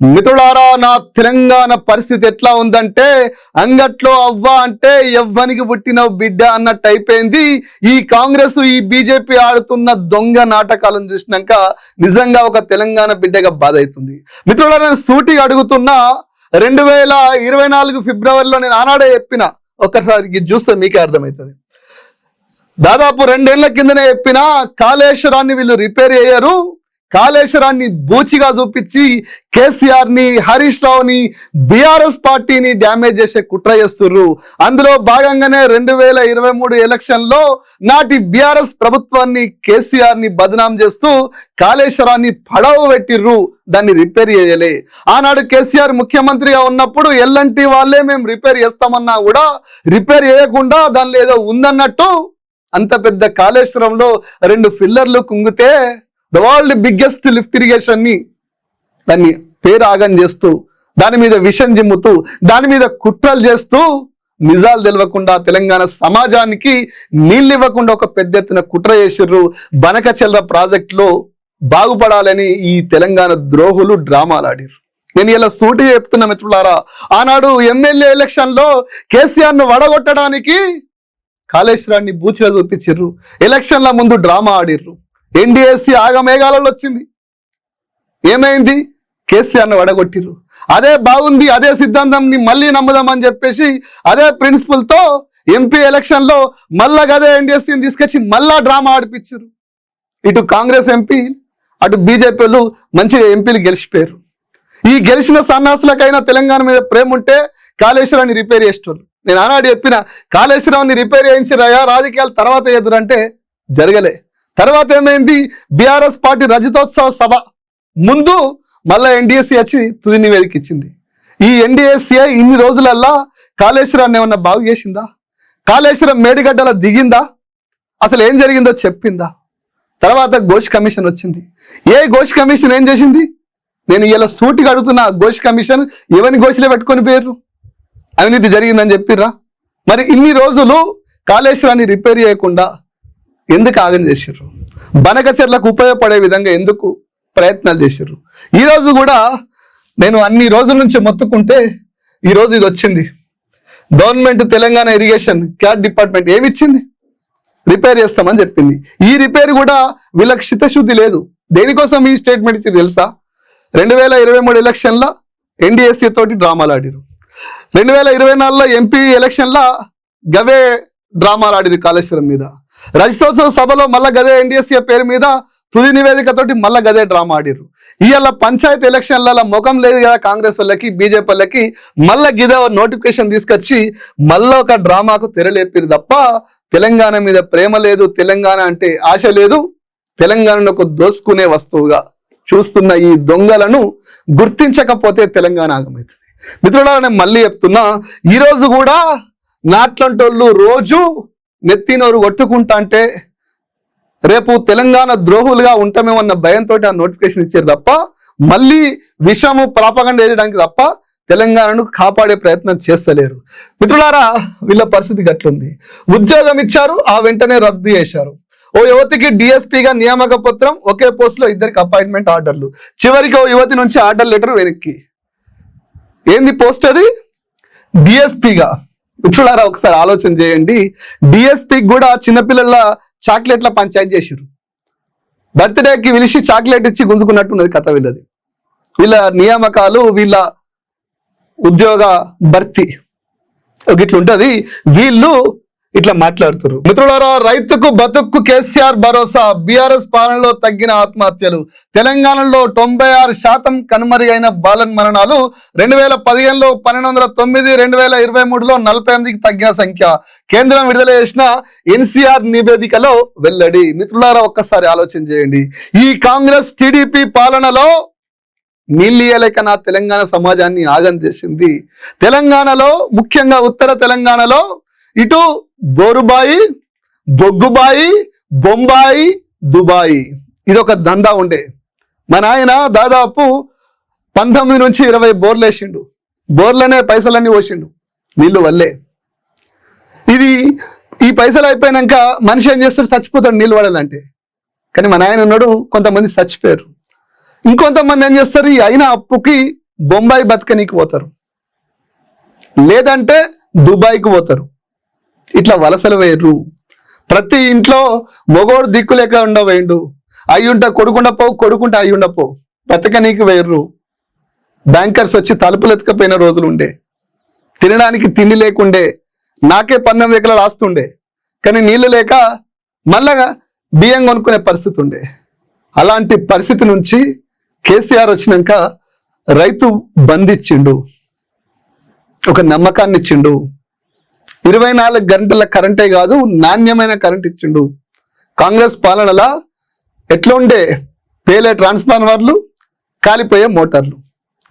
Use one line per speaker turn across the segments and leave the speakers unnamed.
మిత్రులారా నా తెలంగాణ పరిస్థితి ఎట్లా ఉందంటే అంగట్లో అవ్వ అంటే ఎవ్వనికి పుట్టిన బిడ్డ అన్నట్టు అయిపోయింది. ఈ కాంగ్రెస్ ఈ బీజేపీ ఆడుతున్న దొంగ నాటకాలను చూసినాక నిజంగా ఒక తెలంగాణ బిడ్డగా బాధ అవుతుంది మిత్రులారా నేను సూటిగా అడుగుతున్నా రెండు వేల ఇరవై నాలుగు ఫిబ్రవరిలో నేను ఆనాడే చెప్పిన ఒక్కసారి చూస్తే మీకే అర్థమవుతుంది దాదాపు రెండేళ్ళ కిందనే చెప్పిన కాళేశ్వరాన్ని వీళ్ళు రిపేర్ అయ్యారు కాళేశ్వరాన్ని బూచిగా చూపించి కేసీఆర్ని హరీష్ రావుని బీఆర్ఎస్ పార్టీని డ్యామేజ్ చేసే కుట్ర చేస్తుర్రు. అందులో భాగంగానే రెండు వేల ఇరవై మూడు ఎలక్షన్లో నాటి బీఆర్ఎస్ ప్రభుత్వాన్ని కేసీఆర్ని బదనాం చేస్తూ కాళేశ్వరాన్ని పడవ పెట్టిర్రు. దాన్ని రిపేర్ చేయలే. ఆనాడు కేసీఆర్ ముఖ్యమంత్రిగా ఉన్నప్పుడు ఎల్లంటి వాళ్ళే మేము రిపేర్ చేస్తామన్నా కూడా రిపేర్ చేయకుండా దానిలో ఏదో ఉందన్నట్టు అంత పెద్ద కాళేశ్వరంలో రెండు ఫిల్లర్లు కుంగితే ద వరల్డ్ బిగ్గెస్ట్ లిఫ్ట్ ఇరిగేషన్ని దాన్ని పేరాగం చేస్తూ దాని మీద విషం జిమ్ముతూ దాని మీద కుట్రలు చేస్తూ నిజాలు తెలియకుండా తెలంగాణ సమాజానికి నీళ్ళు ఇవ్వకుండా ఒక పెద్ద ఎత్తున కుట్ర చేసిర్రు. బనకచెల్ల ప్రాజెక్టులో బాగుపడాలని ఈ తెలంగాణ ద్రోహులు డ్రామాలు ఆడిర్రు నేను ఇలా సూటి చెప్తున్నా మిత్రులారా ఆనాడు ఎమ్మెల్యే ఎలక్షన్లో కేసీఆర్ను వడగొట్టడానికి కాళేశ్వరాన్ని బూచిగా చూపించిర్రు. ఎలక్షన్ల ముందు డ్రామా ఆడిర్రు. ఎన్డీఎస్సీ ఆగమేఘాలలో వచ్చింది. ఏమైంది? కేసీఆర్ను వడగొట్టిర్రు. అదే బాగుంది అదే సిద్ధాంతంని మళ్ళీ నమ్ముదామని చెప్పేసి అదే ప్రిన్సిపల్తో ఎంపీ ఎలక్షన్లో మళ్ళా అదే ఎన్డీఎస్సీని తీసుకొచ్చి మళ్ళా డ్రామా ఆడిపించారు ఇటు కాంగ్రెస్ ఎంపీ అటు బీజేపీలు మంచిగా ఎంపీలు గెలిచిపోయారు. ఈ గెలిచిన సన్నాసులకైనా తెలంగాణ మీద ప్రేమ ఉంటే కాళేశ్వరాన్ని రిపేర్ చేసేటోళ్ళు. నేను ఆనాడు చెప్పిన కాళేశ్వరాన్ని రిపేర్ చేయించిరయా రాజకీయాలు తర్వాత ఎదురంటే జరగలే. తర్వాత ఏమైంది? బీఆర్ఎస్ పార్టీ రజతోత్సవ సభ. ముందు మళ్ళా ఎన్డీఎస్సీ వచ్చి తుది నివేదిక ఇచ్చింది. ఈ ఎన్డీఎస్సీ ఇన్ని రోజులల్లా కాళేశ్వరాన్ని ఏమన్నా బాగు చేసిందా? కాళేశ్వరం మేడిగడ్డల దిగిందా? అసలు ఏం జరిగిందో చెప్పిందా? తర్వాత ఘోష్ కమిషన్ వచ్చింది. ఏ ఘోష్ కమిషన్ ఏం చేసింది? నేను ఇలా సూటిగా అడుగుతున్న ఘోష్ కమిషన్ ఎవరిని ఘోషలే పెట్టుకొని పేరు అవినీతి జరిగిందని చెప్పిర్రా? మరి ఇన్ని రోజులు కాళేశ్వరాన్ని రిపేర్ చేయకుండా ఎందుకు ఆగం చేసారు బనకచెర్లకు ఉపయోగపడే విధంగా ఎందుకు ప్రయత్నాలు చేసిర్రు? ఈరోజు కూడా నేను అన్ని రోజుల నుంచి మొత్తుకుంటే ఈ రోజు ఇది వచ్చింది. గవర్నమెంట్ తెలంగాణ ఇరిగేషన్ క్యాట్ డిపార్ట్మెంట్ ఏమి ఇచ్చింది రిపేర్ చేస్తామని చెప్పింది. ఈ రిపేర్ కూడా వీళ్ళకి చిత్తశుద్ధి లేదు. దేనికోసం ఈ స్టేట్మెంట్ ఇచ్చింది తెలుసా? రెండు వేల ఇరవై మూడు ఎలక్షన్ల ఎన్డీఎస్సీ తోటి డ్రామాలు ఆడిరు రెండు వేల ఇరవై నాలుగులో ఎంపీ ఎలక్షన్ల గవే డ్రామాలు ఆడిరు కాళేశ్వరం మీద. రజతోత్సవ సభలో మళ్ళా గదే ఎన్డీఎస్ఏ పేరు మీద తుది నివేదికతోటి మళ్ళా గదే డ్రామా ఆడిరు ఇవాళ పంచాయతీ ఎలక్షన్ల ముఖం లేదు కదా కాంగ్రెస్ వాళ్ళకి బీజేపీ వాళ్ళకి మళ్ళా గిదే నోటిఫికేషన్ తీసుకొచ్చి మళ్ళా ఒక డ్రామాకు తెరలేపారు తప్ప తెలంగాణ మీద ప్రేమ లేదు తెలంగాణ అంటే ఆశ లేదు తెలంగాణను ఒక దోసుకునే వస్తువుగా చూస్తున్న ఈ దొంగలను గుర్తించకపోతే తెలంగాణ ఆగమవుతుంది మిత్రులారా నేను మళ్ళీ చెప్తున్నా ఈరోజు కూడా నాట్లంటోళ్ళు రోజు నెత్తినోరు కొట్టుకుంటా అంటే రేపు తెలంగాణ ద్రోహులుగా ఉంటామేమన్న భయంతో ఆ నోటిఫికేషన్ ఇచ్చారు తప్ప మళ్ళీ విషము ప్రాపగండ వేయడానికి తప్ప తెలంగాణను కాపాడే ప్రయత్నం చేస్తలేరు. మిత్రులారా వీళ్ళ పరిస్థితి గట్లుంది. ఉద్యోగం ఇచ్చారు ఆ వెంటనే రద్దు చేశారు. ఓ యువతికి డిఎస్పీగా నియామక పత్రం ఒకే పోస్ట్లో ఇద్దరికి అపాయింట్మెంట్ ఆర్డర్లు. చివరికి ఓ యువతి నుంచి ఆర్డర్ లెటర్ వెనక్కి. ఏంది పోస్ట్ అది? డిఎస్పీగా మిత్రులారా ఒకసారి ఆలోచన చేయండి. డిఎస్పీకి కూడా చిన్నపిల్లల చాక్లెట్ల పంచాయతీ చేశారు బర్త్డేకి పిలిచి చాక్లెట్ ఇచ్చి గుంజుకున్నట్టున్నది కథ వీళ్ళది. వీళ్ళ నియామకాలు వీళ్ళ ఉద్యోగ భర్తీ. ఒక వీళ్ళు ఇట్లా మాట్లాడుతారు మిత్రులారా రైతుకు బతుక్కు కేసీఆర్ భరోసా బీఆర్ఎస్ పాలనలో తగ్గిన ఆత్మహత్యలు తెలంగాణలో తొంభై ఆరు శాతం కనుమరుగైన బాలన్ మరణాలు రెండు వేల పదిహేనులో పన్నెండు వందల తొమ్మిది రెండు వేల ఇరవై మూడులో నలభై ఎనిమిదికి తగ్గిన సంఖ్య. కేంద్రం విడుదల చేసిన ఎన్సీఆర్ నివేదికలో వెల్లడి. మిత్రులారా ఒక్కసారి ఆలోచన చేయండి. ఈ కాంగ్రెస్ టీడీపీ పాలనలో నీళ్ళియలేక నా తెలంగాణ సమాజాన్ని ఆగం చేసింది. తెలంగాణలో ముఖ్యంగా ఉత్తర తెలంగాణలో ఇటు బోరుబాయి బొగ్గుబాయి బొంబాయి దుబాయి. ఇది ఒక దందా ఉండే. మా నాయన దాదాపు పంతొమ్మిది నుంచి ఇరవై బోర్లు వేసిండు. బోర్లనే పైసలన్నీ పోసిండు నీళ్ళు వల్లే. ఇది ఈ పైసలు అయిపోయినాక మనిషి ఏం చేస్తాడు? చచ్చిపోతాడు నీళ్ళు పడాలంటే కానీ మా నాయన ఉన్నాడు కొంతమంది చచ్చిపోయారు. ఇంకొంతమంది ఏం చేస్తారు? ఈ అయిన అప్పుకి బొంబాయి బతకనీకి పోతారు. లేదంటే దుబాయ్కి పోతారు. ఇట్లా వలసలు వేయరు ప్రతి ఇంట్లో మొగోడు దిక్కు లేక ఉండవేయండు అయ్యుంట కొడుకుండపో కొడుకుంటే అయ్యుండపో పోవు. బతకనీకి వేయరు బ్యాంకర్స్ వచ్చి తలుపులు ఎత్తుకపోయిన రోజులు ఉండే తినడానికి తిండి లేకుండే. నాకే పందెం దగ్గర రాస్తుండే. కానీ నీళ్ళు లేక మళ్ళా బియ్యం కొనుక్కునే పరిస్థితి ఉండే అలాంటి పరిస్థితి నుంచి కేసీఆర్ వచ్చినాక రైతు బంద్ ఇచ్చిండు ఒక నమ్మకాన్ని ఇచ్చిండు ఇరవై నాలుగు గంటల కరెంటే కాదు నాణ్యమైన కరెంట్ ఇచ్చిండు. కాంగ్రెస్ పాలనలా ఎట్లా ఉండే? పేలే ట్రాన్స్ఫార్మర్లు కాలిపోయే మోటార్లు.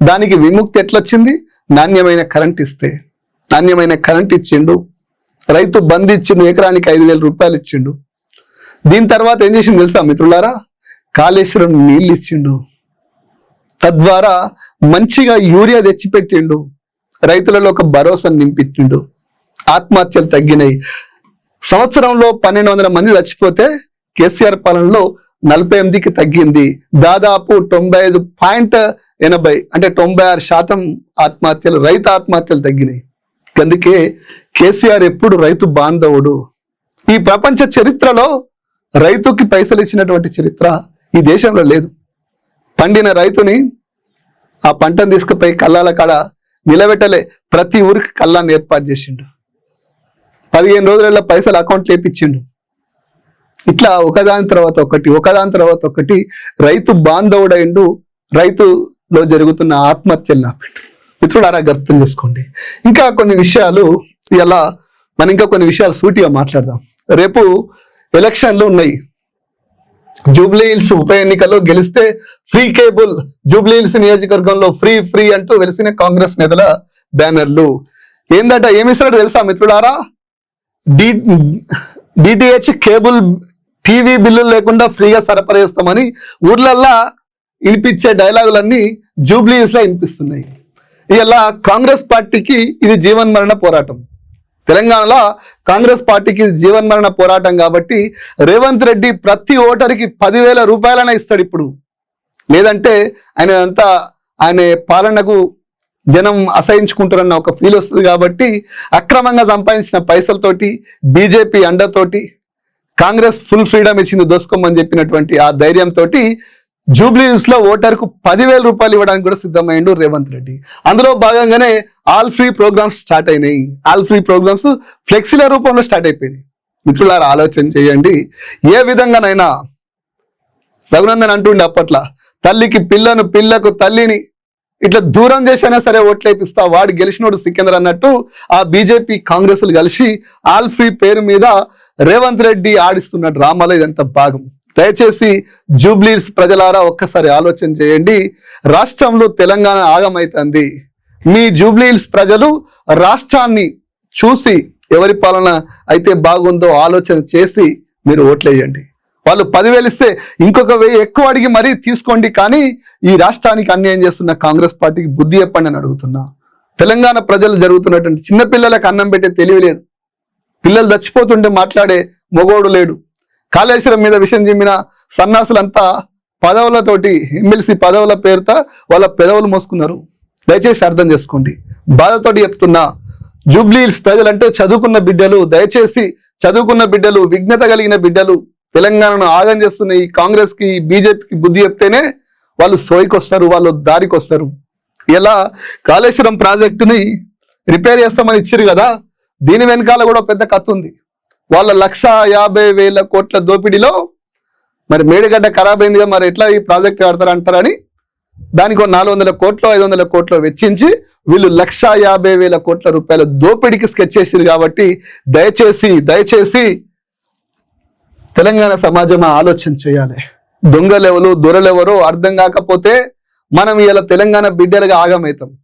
దానికి విముక్తి ఎట్లొచ్చింది? నాణ్యమైన కరెంట్ ఇస్తే. నాణ్యమైన కరెంట్ ఇచ్చిండు. రైతు బంద్ ఇచ్చిండు ఎకరానికి ఐదు వేల రూపాయలు ఇచ్చిండు. దీని తర్వాత ఏం చేసిండు తెలుసా మిత్రులారా? కాళేశ్వరం నీళ్ళు ఇచ్చిండు. తద్వారా మంచిగా యూరియా తెచ్చిపెట్టిండు. రైతులలో ఒక భరోసా నింపించిండు. ఆత్మహత్యలు తగ్గినాయి. సంవత్సరంలో పన్నెండు వందల మంది చచ్చిపోతే కేసీఆర్ పాలనలో నలభై ఎనిమిదికి తగ్గింది. దాదాపు తొంభై ఐదు పాయింట్ ఎనభై అంటే తొంభై ఆరు శాతం ఆత్మహత్యలు రైతు ఆత్మహత్యలు తగ్గినాయి. అందుకే కేసీఆర్ ఎప్పుడు రైతు బాంధవుడు. ఈ ప్రపంచ చరిత్రలో రైతుకి పైసలు ఇచ్చినటువంటి చరిత్ర ఈ దేశంలో లేదు. పండిన రైతుని ఆ పంటను తీసుకుపోయి కళ్ళాల కాడ నిలబెట్టలే. ప్రతి ఊరికి కళ్ళాన్ని ఏర్పాటు చేసిండు. పదిహేను రోజులలో పైసలు అకౌంట్ లేపిచ్చిండు ఇట్లా ఒకదాని తర్వాత ఒకటి ఒకదాని తర్వాత ఒకటి రైతు బాంధవుడైండు రైతులో జరుగుతున్న ఆత్మహత్యలు నాపండి మిత్రుడు అలా అర్థం చేసుకోండి. ఇంకా కొన్ని విషయాలు ఇలా మనం ఇంకా కొన్ని విషయాలు సూటిగా మాట్లాడదాం. రేపు ఎలక్షన్లు ఉన్నాయి. జూబ్లీ హిల్స్ ఉప ఎన్నికల్లో గెలిస్తే ఫ్రీ కేబుల్ జూబ్లీ హిల్స్ నియోజకవర్గంలో ఫ్రీ ఫ్రీ అంటూ వెలిసిన కాంగ్రెస్ నేతల బ్యానర్లు. ఏందట ఏమి తెలుసా మిత్రుడారా డి డిటిహెచ్ కేబుల్ టీవీ బిల్లులు లేకుండా ఫ్రీగా సరఫరా చేస్తామని ఊర్లల్లా వినిపించే డైలాగులన్నీ జూబ్లీస్లో వినిపిస్తున్నాయి. ఇలా కాంగ్రెస్ పార్టీకి ఇది జీవన్ మరణ పోరాటం. తెలంగాణలో కాంగ్రెస్ పార్టీకి జీవన్ మరణ పోరాటం కాబట్టి రేవంత్ రెడ్డి ప్రతి ఓటరికి పదివేల రూపాయలనే ఇస్తాడు ఇప్పుడు. లేదంటే ఆయన అంతా ఆయన పాలనకు జనం అసహించుకుంటారన్న ఒక ఫీల్ వస్తుంది కాబట్టి అక్రమంగా సంపాదించిన పైసలతోటి బీజేపీ అండతోటి కాంగ్రెస్ ఫుల్ ఫ్రీడమ్ ఇచ్చింది దోసుకోమని చెప్పినటువంటి ఆ ధైర్యంతో జూబ్లీస్లో ఓటర్కు పదివేల రూపాయలు ఇవ్వడానికి కూడా సిద్ధమైండు రేవంత్ రెడ్డి. అందులో భాగంగానే ఆల్ ఫ్రీ ప్రోగ్రామ్స్ స్టార్ట్ అయినాయి. ఆల్ ఫ్రీ ప్రోగ్రామ్స్ ఫ్లెక్సీల రూపంలో స్టార్ట్ అయిపోయింది మిత్రులారా ఆలోచన చేయండి. ఏ విధంగానైనా రఘునందన్ అంటుండే అప్పట్లో తల్లికి పిల్లను పిల్లకు తల్లిని ఇట్లా దూరం చేసైనా సరే ఓట్లేపిస్తా వాడు గెలిచినోడు సికిందర్ అన్నట్టు ఆ బీజేపీ కాంగ్రెస్లు కలిసి ఆల్ఫీ పేరు మీద రేవంత్ రెడ్డి ఆడిస్తున్న డ్రామాలో ఇదంతా భాగం. దయచేసి జూబ్లీస్ ప్రజలారా ఒక్కసారి ఆలోచన చేయండి. రాష్ట్రంలో తెలంగాణ ఆగమైతుంది. మీ జూబ్లీహిల్స్ ప్రజలు రాష్ట్రాన్ని చూసి ఎవరి పాలన అయితే బాగుందో ఆలోచన చేసి మీరు ఓట్లేయండి. వాళ్ళు పదివేలు ఇస్తే ఇంకొక వెయ్యి ఎక్కువ అడిగి మరీ తీసుకోండి. కానీ ఈ రాష్ట్రానికి అన్యాయం చేస్తున్న కాంగ్రెస్ పార్టీకి బుద్ధి చెప్పండి అని అడుగుతున్నా. తెలంగాణ ప్రజలు జరుగుతున్నటువంటి చిన్నపిల్లలకు అన్నం పెట్టే తెలివి లేదు. పిల్లలు చచ్చిపోతుంటే మాట్లాడే మొగోడు లేడు. కాళేశ్వరం మీద విషయం చెప్పిన సన్నాసులంతా పదవులతోటి ఎమ్మెల్సీ పదవుల పేరుతో వాళ్ళ పెదవులు మోసుకున్నారు. దయచేసి అర్థం చేసుకోండి. బాధతోటి చెప్తున్నా జూబ్లీహిల్స్ ప్రజలంటే చదువుకున్న బిడ్డలు దయచేసి చదువుకున్న బిడ్డలు విఘ్నత కలిగిన బిడ్డలు తెలంగాణను ఆగం చేస్తున్న ఈ కాంగ్రెస్కి బీజేపీకి బుద్ధి చెప్తేనే వాళ్ళు సోయికి వస్తారు వాళ్ళు దారికి వస్తారు ఇలా కాళేశ్వరం ప్రాజెక్టుని రిపేర్ చేస్తామని ఇచ్చారు కదా దీని వెనకాల కూడా పెద్ద కత్తు ఉంది వాళ్ళ లక్ష యాభై వేల కోట్ల దోపిడీలో మరి మేడిగడ్డ ఖరాబ్ అయిందిగా మరి ఎట్లా ఈ ప్రాజెక్ట్ కడతారు అంటారని దానికి ఒక నాలుగు వందల కోట్లు ఐదు వందల కోట్లు వెచ్చించి వీళ్ళు లక్ష యాభై వేల కోట్ల రూపాయల దోపిడీకి స్కెచ్ చేసిరు కాబట్టి దయచేసి దయచేసి తెలంగాణ సమాజం ఆలోచన చేయాలి. దొంగలెవరు దొరలెవరో అర్థం కాకపోతే మనం ఇలా తెలంగాణ బిడ్డలుగా ఆగమవుతాం